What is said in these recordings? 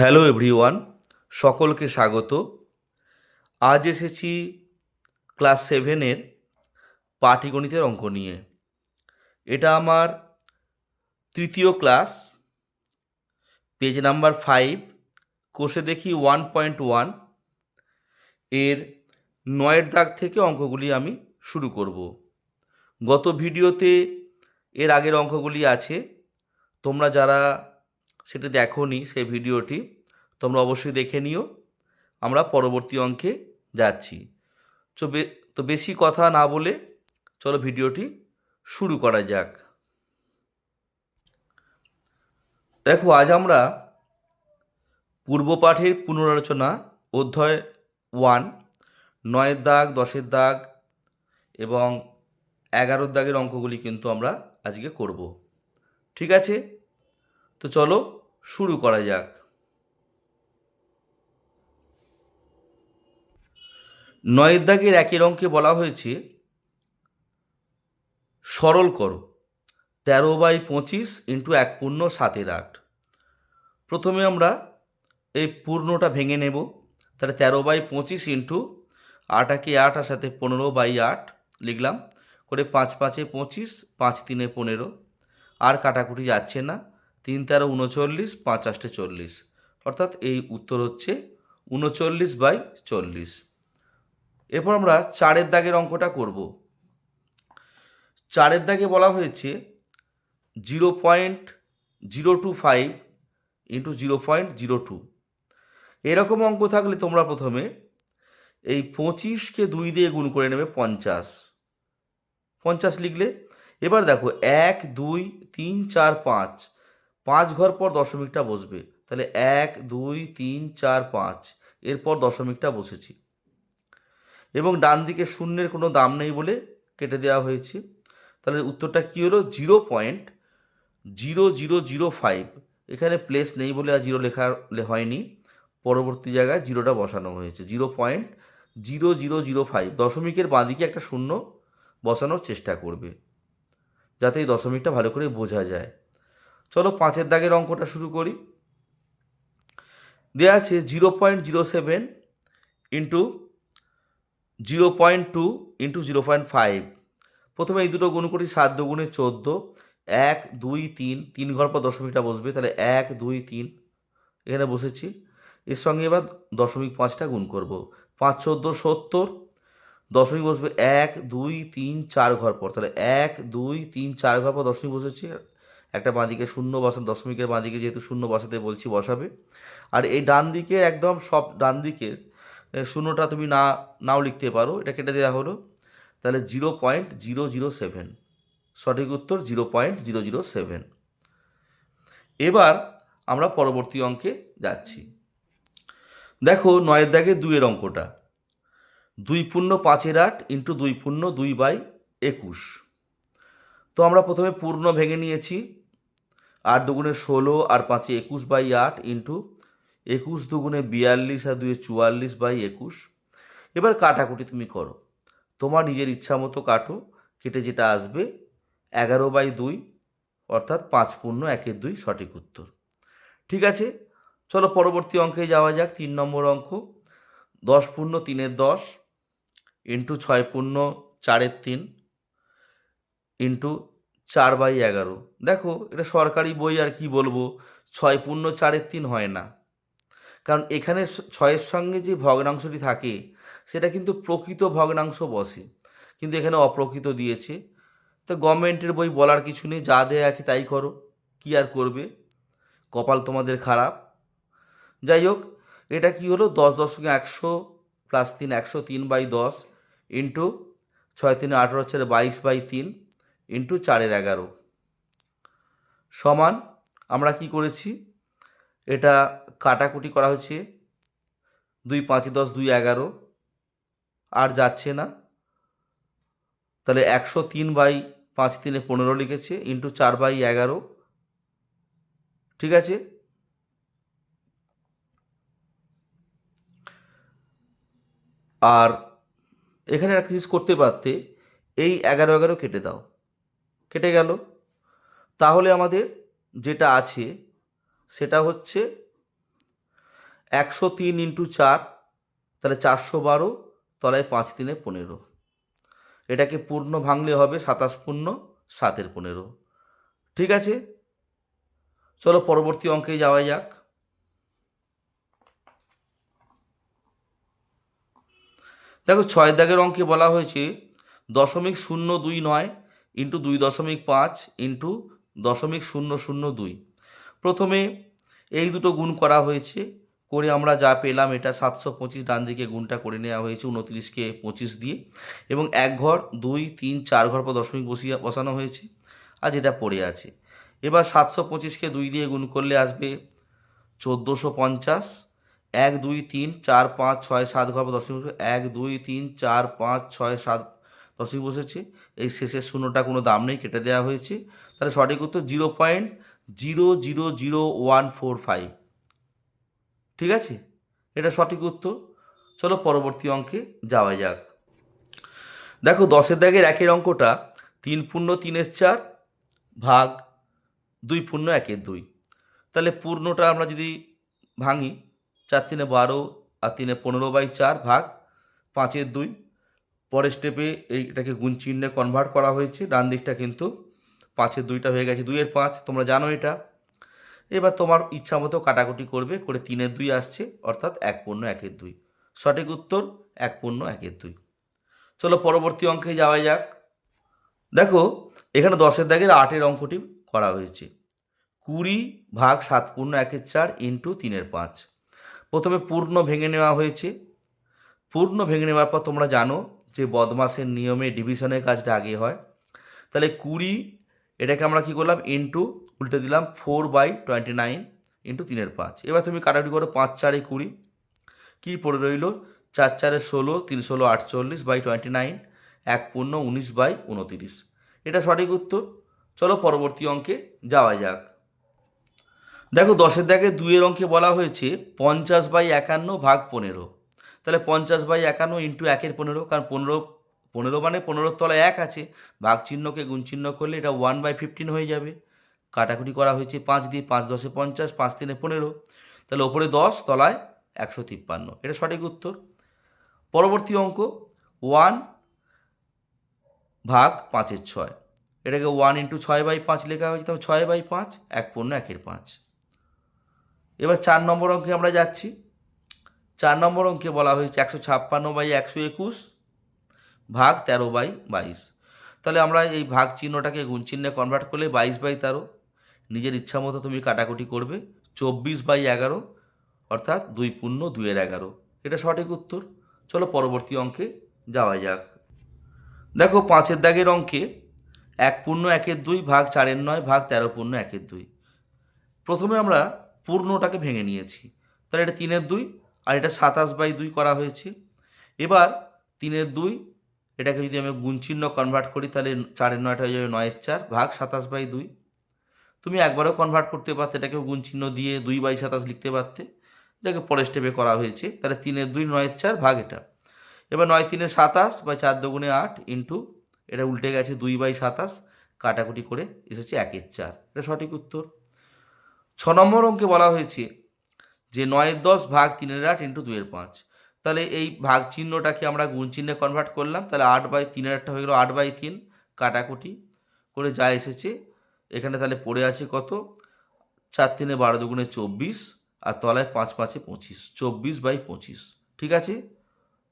Hello everyone, সকলকে স্বাগত। আজ এসেছি ক্লাস সেভেনের পাটিগণিতের অঙ্ক নিয়ে। এটা আমার তৃতীয় ক্লাস পেজ নাম্বার ফাইভ কোষে দেখি ওয়ান পয়েন্ট ওয়ানের নয়ের দাগ থেকে অঙ্কগুলি আমি শুরু করব। গত ভিডিওতে এর আগের অঙ্কগুলি আছে, তোমরা যারা সেটা দেখোনি সেই ভিডিওটি। তোমরা অবশ্যই দেখে নিও। আমরা পরবর্তী অঙ্কে যাচ্ছি। তো তো বেশি কথা না বলে চলো ভিডিওটি শুরু করা যাক। দেখো, আজ আমরা পূর্ব পাঠের পুনরালোচনা, অধ্যায় ওয়ান, নয়ের দাগ, দশের দাগ এবং এগারোর দাগের অঙ্কগুলি কিন্তু আমরা আজকে করব। ঠিক আছে? তো চলো শুরু করা যাক। নয়ের দাগের একের অঙ্কে বলা হয়েছে, সরল করো, তেরো বাই পঁচিশ ইন্টু এক পূর্ণ সাতের আট। প্রথমে আমরা এই পূর্ণটা ভেঙে নেব, তাহলে তেরো বাই পঁচিশ ইন্টু আট একে আট, আর সাথে পনেরো বাই আট লিখলাম, করে পাঁচ পাঁচে পঁচিশ, পাঁচ তিনে পনেরো, আর কাটাকুটি যাচ্ছে না। তিন তেরো উনচল্লিশ, পাঁচ আষ্টে চল্লিশ। অর্থাৎ এই উত্তর হচ্ছে উনচল্লিশ বাই চল্লিশ। এরপর আমরা চারের দাগের অঙ্কটা করব। চারের দাগে বলা হয়েছে zero point zero two five into zero point zero two. এরকম অঙ্ক থাকলে তোমরা প্রথমে এই পঁচিশকে দুই দিয়ে গুণ করে নেবে পঞ্চাশ। পঞ্চাশ লিখলে, এবার দেখো এক, দুই, তিন, চার, পাঁচ। পাঁচ ঘর পর দশমিকটা বসবে। তাহলে এক, দুই, তিন, চার, পাঁচ। এরপর দশমিকটা বসেছি। এবং ডান দিকে শূন্যের কোনো দাম নেই বলে কেটে দেওয়া হয়েছে। তাহলে উত্তরটা কী হলো? Zero point zero zero zero five. এখানে প্লেস নেই বলে আর জিরো লেখা হয়নি। পরবর্তী জায়গায় জিরোটা বসানো হয়েছে। Zero point zero zero zero five. দশমিকের বাঁদিকে একটা শূন্য বসানোর চেষ্টা করবে। যাতে এই দশমিকটা ভালো করে বোঝা যায়। চলো পাঁচের দাগের অঙ্কটা শুরু করি। দেওয়া আছে zero point zero seven into zero point two into zero point five. প্রথমে এই দুটো গুণ করি, সাত দুগুণে চোদ্দ। এক, দুই, তিন তিন ঘর পর দশমিকটা বসবে, তাহলে এক, দুই, তিন, এখানে বসেছি। এর সঙ্গে এবার দশমিক পাঁচটা গুণ করব। পাঁচ, চোদ্দ, সত্তর, দশমিক বসবে এক, দুই, তিন, চার ঘর পর। তাহলে এক, দুই, তিন, চার ঘর পর দশমিক বসেছে। একটা বাঁদিকে শূন্য বসান, দশমিকের বাঁদিকে যেহেতু শূন্য বসাতে বলছি বসাবে। আর এই ডান দিকের একদম সব ডান দিকের শূন্যটা তুমি না, নাও লিখতে পারো, এটা কেটে দেওয়া হলো। তাহলে zero point zero zero seven, সঠিক উত্তর zero point zero zero seven. এবার আমরা পরবর্তী অঙ্কে যাচ্ছি। দেখো নয়ের দাগে দুইয়ের অঙ্কটা। দুই পূর্ণ পাঁচের আট ইন্টু দুই পূর্ণ দুই বাই একুশ। তো আমরা প্রথমে পূর্ণ ভেঙে নিয়েছি। আট দুগুণে ষোলো আর পাঁচে একুশ বাই আট ইন্টু একুশ দুগুণে বিয়াল্লিশ আর দুয়ে চুয়াল্লিশ বাই একুশ। এবার কাটাকুটি তুমি করো। তোমার নিজের ইচ্ছা মতো কাটো, কেটে যেটা আসবে, এগারো বাই দুই, অর্থাৎ পাঁচ পূর্ণ একের দুই সঠিক উত্তর। ঠিক আছে? চলো পরবর্তী অঙ্কে যাওয়া যাক, তিন নম্বর অঙ্ক। দশ পূর্ণ তিনের দশ ইন্টু ছয় পূর্ণ চারের তিন ইন্টু চার বাই এগারো। দেখো, এটা সরকারি বই আর কি বলব? ছয় পূর্ণ চারের তিন হয় না। কারণ এখানে ছয়ের সঙ্গে যে ভগ্নাংশটি থাকে, সেটা কিন্তু প্রকৃত ভগ্নাংশ বসে। কিন্তু এখানে অপ্রকৃত দিয়েছে। তো গভর্নমেন্টের বই বলার কিছু নেই, যা দেয়া আছে তাই করো। কি আর করবে? কপাল তোমাদের খারাপ। যাই হোক, এটা কি হলো? দশ দশমিক একশো প্লাস তিন, একশো তিন বাই দশ ইন্টু ছয় তিন আঠেরো হচ্ছে বাইশ বাই তিন। ইন্টু চারের এগারো। সমান আমরা কি করেছি? এটা কাটাকুটি করা হয়েছে দুই পাঁচে দশ, দুই এগারো। আর যাচ্ছে না। তাহলে একশো তিন বাই পাঁচ তিনে পনেরো লিখেছে ইন্টু চার বাই এগারো। ঠিক আছে? আর এখানে একটা জিনিস করতে পারতে, এই এগারো এগারো কেটে দাও। কেটে গেল। তাহলে আমাদের যেটা আছে, সেটা হচ্ছে একশো তিন ইন্টু চার, তাহলে চারশো বারো, তলায় পাঁচ তিনে পনেরো। এটাকে পূর্ণ ভাঙলে হবে সাতাশ পূর্ণ সাতের পনেরো। ঠিক আছে? চলো পরবর্তী অঙ্কে যাওয়া যাক। দেখো ছয় দাগের অঙ্কে বলা হয়েছে, দশমিক শূন্য দুই নয় ইন্টু দুই দশমিক পাঁচ ইন্টু দশমিক শূন্য শূন্য দুই। প্রথমে এই দুটো গুণ করা হয়েছে, করে আমরা যা পেলাম এটা সাতশো পঁচিশ, ডান দিকে গুণটা করে নেওয়া হয়েছে উনত্রিশকে পঁচিশ দিয়ে। এবং এক ঘর, দুই, তিন, চার ঘর পর দশমিক বসিয়ে বসানো হয়েছে আর যেটা পড়ে আছে। এবার সাতশো পঁচিশকে দুই দিয়ে গুণ করলে আসবে চোদ্দোশো পঞ্চাশ। এক, দুই, তিন, চার, পাঁচ, ছয়, সাত ঘর পর দশমিক এক, দুই, তিন, চার, পাঁচ, ছয়, সাত দশমিক বসেছে। এই শেষের শূন্যটা কোনো দাম নেই, কেটে দেওয়া হয়েছে। তাহলে সঠিক উত্তর zero point zero zero zero one four five. ঠিক আছে? এটা সঠিক উত্তর। চলো পরবর্তী অঙ্কে যাওয়া যাক। দেখো দশের দাগের একের অঙ্কটা তিন পূর্ণ তিনের চার ভাগ দুই পূর্ণ একের দুই। তাহলে পূর্ণটা আমরা যদি ভাঙি, চার তিনে বারো আর তিনে পনেরো বাই চার ভাগ পাঁচের দুই। পরের স্টেপে এইটাকে গুণ চিহ্নে কনভার্ট করা হয়েছে। ডান দিকটা কিন্তু পাঁচের দুইটা হয়ে গেছে, দুইয়ের পাঁচ, তোমরা জানো এটা। এবার তোমার ইচ্ছা মতো কাটাকুটি করবে, করে তিনের দুই আসছে, অর্থাৎ এক পূর্ণ, একের দুই। সঠিক উত্তর, এক পূর্ণ, একের দুই। চলো পরবর্তী অঙ্কে যাওয়া যাক। দেখো, এখানে দশের দাগের আটের অঙ্কটি করা হয়েছে। কুড়ি ভাগ সাত পূর্ণ, একের চার ইন্টু তিনের পাঁচ। প্রথমে পূর্ণ ভেঙে নেওয়া হয়েছে। পূর্ণ ভেঙে নেওয়ার পর তোমরা জানো যে বদমাসের নিয়মে ডিভিশনের কাজটা আগে হয়। তাহলে কুড়ি, এটাকে আমরা কী করলাম? ইন্টু, উল্টে দিলাম four by twenty nine into তিনের পাঁচ। এবার তুমি কাটাকুটি করো পাঁচ, চারে কুড়ি। কী পড়ে রইল? চার, চারে ষোলো, তিন, ষোলো, আটচল্লিশ বাই টোয়েন্টি নাইন, এক পূর্ণ উনিশ বাই উনতিরিশ। এটা সঠিক উত্তর? চলো পরবর্তী অঙ্কে যাওয়া যাক। দেখো দশের দাগে দুইয়ের অঙ্কে বলা হয়েছে পঞ্চাশ বাই একান্ন ভাগ পনেরো। তাহলে পঞ্চাশ বাই একান্ন ইন্টু একের পনেরো, কারণ পনেরো পনেরো মানে পনেরোর তলায় এক আছে। ভাগ চিহ্নকে গুণ চিহ্ন করলে এটা ওয়ান বাই ফিফটিন হয়ে যাবে। কাটাকুটি করা হয়েছে পাঁচ দিয়ে পাঁচ দশে পঞ্চাশ, পাঁচ তিনে পনেরো। তাহলে ওপরে দশ, তলায় একশো তিপ্পান্ন। এটা সঠিক উত্তর। পরবর্তী অঙ্ক ওয়ান ভাগ পাঁচের ছয়। এটাকে ওয়ান ইন্টু ছয় বাই পাঁচ লেখা হয়েছে তবে ছয় বাই পাঁচ, এক পণ্য একের পাঁচ। এবার চার নম্বর অঙ্কে আমরা যাচ্ছি। চার নম্বর অঙ্কে বলা হয়েছে একশো ছাপ্পান্ন বাই একশো একুশ ভাগ তেরো বাই বাইশ। তাহলে আমরা এই ভাগ চিহ্নটাকে গুণ চিহ্নে কনভার্ট করলে বাইশ বাই তেরো। নিজের ইচ্ছা মতো তুমি কাটাকুটি করবে। চব্বিশ বাই এগারো, অর্থাৎ দুই পূর্ণ দুইয়ের এগারো। এটা সঠিক উত্তর। চলো পরবর্তী অঙ্কে যাওয়া যাক। দেখো পাঁচের দাগের অঙ্কে এক পূর্ণ একের দুই ভাগ চারের নয় ভাগ তেরো পূর্ণ একের দুই। প্রথমে আমরা পূর্ণটাকে ভেঙে নিয়েছি। তাহলে এটা তিনের দুই আর এটা সাতাশ বাই দুই করা হয়েছে। এবার তিনের দুই, এটাকে যদি আমি গুণ চিহ্ন কনভার্ট করি, তাহলে চারের নয়টা হয়ে যাবে নয়ের চার ভাগ সাতাশ বাই দুই। তুমি একবারও কনভার্ট করতে পারতে, এটাকেও গুণ চিহ্ন দিয়ে দুই বাই সাতাশ লিখতে পারতে যাকে পরের স্টেপে করা হয়েছে। তাহলে তিনের দুই, নয়ের চার ভাগ এটা। এবার নয় তিনে সাতাশ বা চার দুগুণে আট ইন্টু এটা উল্টে গেছে দুই বাই সাতাশ, কাটাকুটি করে এসেছে একের চার। এটা সঠিক উত্তর। ছ নম্বর অঙ্কে বলা হয়েছে যে নয়ের দশ ভাগ তিনের আট ইন্টু দুইয়ের পাঁচ। তাহলে এই ভাগ চিহ্নটাকে আমরা গুণ চিহ্নে কনভার্ট করলাম। তাহলে আট বাই তিনের আটটা হয়ে গেলো আট বাই তিন কাটাকুটি করে যা এসেছে, এখানে তাহলে পড়ে আছে কত? চার তিনে বারো দুগুণে চব্বিশ আর তলায় পাঁচ পাঁচে পঁচিশ, চব্বিশ বাই পঁচিশ। ঠিক আছে?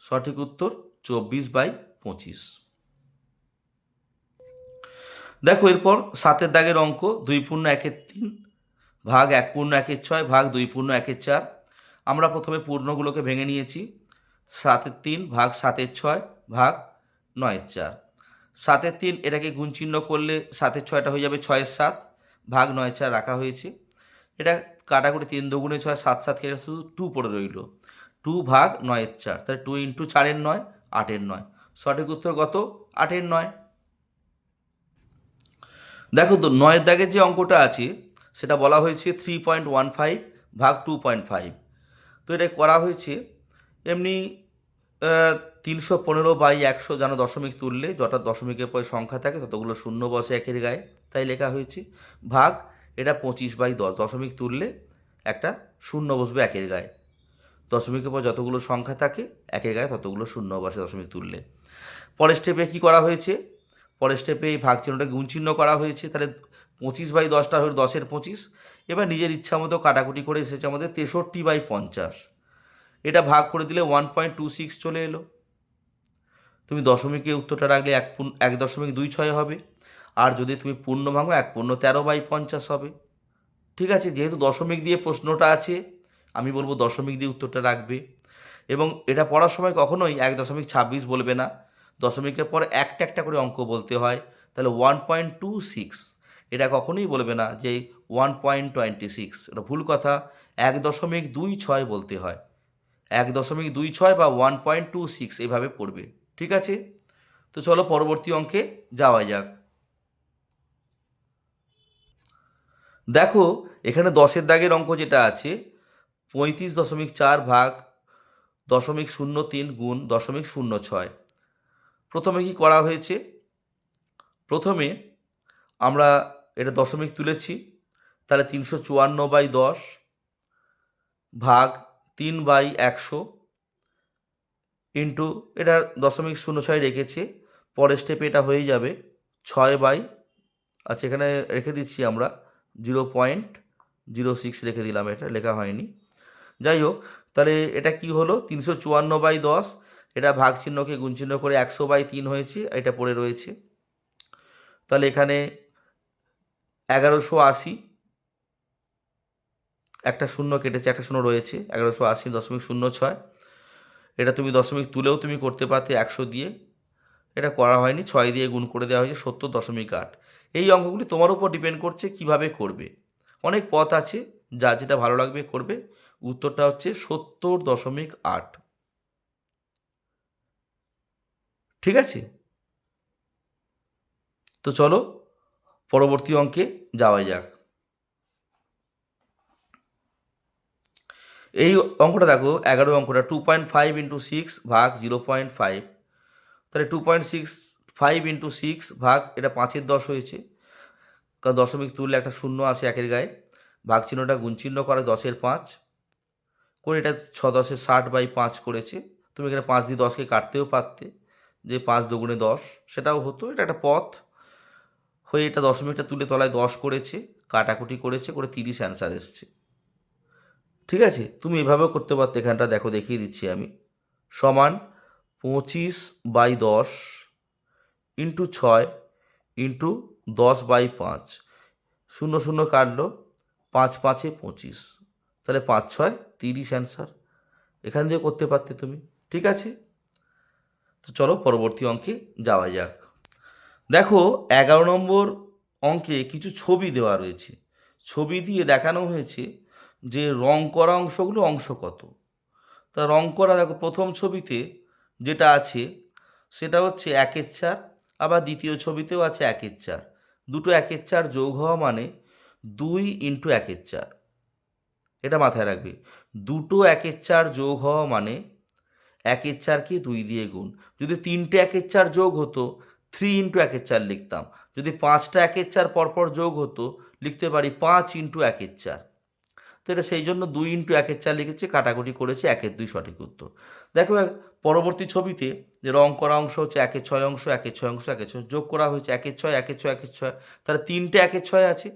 সঠিক উত্তর চব্বিশ বাই পঁচিশ। দেখো এরপর সাতের দাগের অঙ্ক দুই পূর্ণ একের তিন ভাগ এক পূর্ণ একের ছয়, ভাগ দুই পূর্ণ একের চার। আমরা প্রথমে পূর্ণগুলোকে ভেঙে নিয়েছি। সাতের তিন, ভাগ সাতের ছয়, ভাগ নয়ের চার। সাতের তিন এটাকে গুণ চিহ্ন করলে সাতের ছয়টা হয়ে যাবে ছয়ের সাত, ভাগ নয় চার রাখা হয়েছে। এটা কাটাকুটি তিন দুগুণে ছয়, সাত সাত কেটে শুধু টু পড়ে রইল। টু ভাগ নয়ের চার, তাহলে টু ইন্টু চারের নয়, আটের নয়। সঠিক উত্তর কত? আটের নয়। দেখো তো, নয়ের দাগের যে অঙ্কটা আছে সেটা বলা হয়েছে থ্রি পয়েন্ট ওয়ান ফাইভ ভাগ টু পয়েন্ট ফাইভ তো এটা করা হয়েছে, এমনি তিনশো পনেরো বাই একশো যেন দশমিক তুললে যটা দশমিকের পরে সংখ্যা থাকে, ততগুলো শূন্য বসে একের গায়ে। তাই লেখা হয়েছে, ভাগ, এটা পঁচিশ বাই দশ দশমিক তুললে একটা শূন্য বসবে একের গায়ে। দশমিকের পর যতগুলো সংখ্যা থাকে, একের গায়ে ততগুলো শূন্য বসে দশমিক তুললে। পরের স্টেপে কী করা হয়েছে? পরের স্টেপে এই ভাগ চিহ্নটা গুণ চিহ্ন করা হয়েছে। তাহলে পঁচিশ বাই দশটা হলো দশের পঁচিশ। এবার নিজের ইচ্ছা মতো কাটাকুটি করে এসেছে আমাদের তেষট্টি বাই পঞ্চাশ। এটা ভাগ করে দিলে ওয়ান পয়েন্ট টু সিক্স চলে এলো। তুমি দশমিকে উত্তরটা রাখলে এক পূর্ণ, এক দশমিক দুই ছয় হবে। আর যদি তুমি পূর্ণ ভাঙো, এক পূর্ণ তেরো বাই পঞ্চাশ হবে। ঠিক আছে, যেহেতু দশমিক দিয়ে প্রশ্নটা আছে, আমি বলব দশমিক দিয়ে উত্তরটা রাখবে। এবং এটা পড়ার সময় কখনোই এক দশমিক ছাব্বিশ বলবে না। দশমিকের পর একটা একটা করে অঙ্ক বলতে হয়। তাহলে ওয়ান পয়েন্ট টু সিক্স এটা কখনোই বলবে না যে ওয়ান পয়েন্ট টোয়েন্টি সিক্স এটা ভুল কথা। এক দশমিক দুই ছয় বলতে হয়। এক দশমিক দুই ছয় বা ওয়ান পয়েন্ট টু সিক্স এভাবে পড়বে। ঠিক আছে? তো চলো পরবর্তী অঙ্কে যাওয়া যাক। দেখো, এখানে দশের দাগের অঙ্ক যেটা আছে, পঁয়ত্রিশ দশমিক চার ভাগ দশমিক শূন্য তিন গুণ দশমিক শূন্য ছয়। প্রথমে কি করা হয়েছে? প্রথমে আমরা এটা দশমিক তুলেছি, তাহলে তিনশো চুয়ান্ন বাই দশ ভাগ তিন বাই একশো ইন্টু, এটা দশমিক শূন্য ছয় রেখেছে, পরের স্টেপে এটা হয়ে যাবে ছয় বাই আচ্ছা এখানে রেখে দিচ্ছি আমরা জিরো পয়েন্ট জিরো সিক্স রেখে দিলাম, এটা লেখা হয়নি। যাই হোক, তাহলে এটা কি হলো? তিনশো চুয়ান্ন বাই দশ, এটা ভাগ চিহ্নকে গুণ চিহ্ন করে একশো বাই তিন হয়েছে, এটা পড়ে রয়েছে। তাহলে এখানে এগারোশো আশি। একটা শূন্য কেটেছে, একটা শূন্য রয়েছে, এগারোশো আশি দশমিক শূন্য ছয়। এটা তুমি দশমিক তুলেও তুমি করতে পারতে একশো দিয়ে। এটা করা হয়নি, ছয় দিয়ে গুণ করে দেওয়া হয়েছে সত্তর দশমিক আট। এই অঙ্কগুলি তোমার উপর ডিপেন্ড করছে কীভাবে করবে। অনেক পথ আছে, যা যেটা ভালো লাগবে করবে। উত্তরটা হচ্ছে সত্তর দশমিক আট। ঠিক আছে? তো চলো পরবর্তী অঙ্কে যাওয়া যাক। এই অঙ্কটা দেখো, এগারো অঙ্কটা two point five into six ভাগ জিরো পয়েন্ট ফাইভ তাহলে two point six five into six ভাগ, এটা পাঁচের দশ হয়েছে। কারণ দশমিক তুললে একটা শূন্য আসে একের গায়ে। ভাগ চিহ্নটা গুণ চিহ্ন করে দশের পাঁচ। করে এটা ছ দশের ষাট বাই পাঁচ করেছে। তুমি এখানে পাঁচ দিয়ে দশকে কাটতেও পারতে। যে পাঁচ দুগুণে দশ, সেটাও হতো। এটা একটা পথ। হয়ে এটা দশমিকটা তুলে তলায় দশ করেছে, কাটাকুটি করেছে, করে তিরিশ অ্যান্সার এসছে। ঠিক আছে? তুমি এভাবেও করতে পারতে, এখানটা দেখো, দেখিয়ে দিচ্ছি আমি। সমান পঁচিশ বাই দশ ইন্টু ছয় ইন্টু দশ বাই পাঁচ। শূন্য শূন্য কাটলো, পাঁচ পাঁচে পঁচিশ। তাহলে পাঁচ ছয়, তিরিশ অ্যান্সার এখান দিয়ে করতে পারতে তুমি। ঠিক আছে? তো চলো, পরবর্তী অঙ্কে যাওয়া যাক। দেখো, এগারো নম্বর অঙ্কে কিছু ছবি দেওয়া রয়েছে। ছবি দিয়ে দেখানো হয়েছে যে রং করা অংশগুলো অংশ কত। তা রং করা, দেখো, প্রথম ছবিতে যেটা আছে, সেটা হচ্ছে একের চার, আবার দ্বিতীয় ছবিতেও আছে একের চার। দুটো একের চার যোগ হওয়া মানে দুই ইন্টু একের চার। এটা মাথায় রাখবে। দুটো একের চার যোগ হওয়া মানে একের চারকে দুই দিয়ে গুণ। যদি তিনটে একের চার যোগ হতো থ্রি ইন্টু একের চার লিখতাম যদি পাঁচটা একের চার পরপর যোগ হতো লিখতে পারি পাঁচ ইন্টু একের চার তো এটা সেই জন্য দুই ইন্টু একের চার লিখেছে কাটাকুটি করেছে একের দুই সঠিক উত্তর দেখো পরবর্তী ছবিতে যে রং করা অংশ হচ্ছে একের ছয় অংশ একের ছয় অংশ একের ছয় যোগ করা হয়েছে একের ছয় একের ছয় একের ছয় তাহলে তিনটে একের ছয় আছে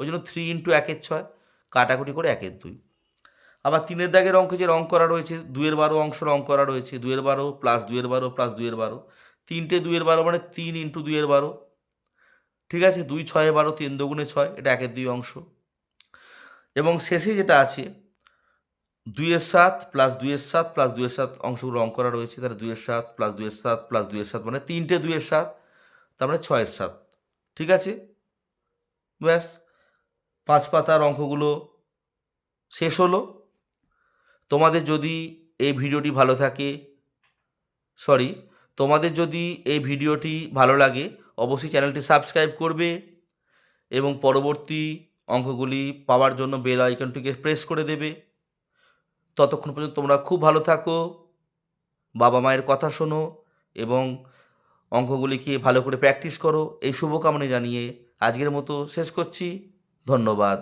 ওই জন্য থ্রি ইন্টু একের ছয় কাটাকুটি করে একের দুই আবার তিনের দাগের অঙ্কে যে রং করা রয়েছে দুয়ের বারো অংশ রং করা রয়েছে দুয়ের বারো প্লাস দুয়ের বারো প্লাস দুয়ের বারো তিনটে দুইয়ের বারো মানে তিন ইন্টু দুইয়ের বারো। ঠিক আছে? দুই ছয়ে বারো তিন দুগুণে ছয়, এটা একের দুই অংশ। এবং শেষে যেটা আছে, দুইয়ের সাত প্লাস দুইয়ের সাত প্লাস দুইয়ের সাত অংশগুলো রং করা রয়েছে, তাহলে দুইয়ের সাত প্লাস দুইয়ের সাত প্লাস দুইয়ের সাত মানে তিনটে দুইয়ের সাত, তার মানে ছয়ের সাত। ঠিক আছে? ব্যাস, পাঁচ পাতার অঙ্কগুলো শেষ হলো। তোমাদের যদি এই ভিডিওটি ভালো থাকে সরি তোমাদের যদি এই ভিডিওটি ভালো লাগে, অবশ্যই চ্যানেলটি সাবস্ক্রাইব করবে এবং পরবর্তী অঙ্কগুলি পাওয়ার জন্য বেল আইকনটিকে প্রেস করে দেবে। ততক্ষণ পর্যন্ত তোমরা খুব ভালো থাকো, বাবা মায়ের কথা শোনো এবং অঙ্কগুলিকে ভালো করে প্র্যাকটিস করো। এই শুভকামনা জানিয়ে আজকের মতো শেষ করছি। ধন্যবাদ।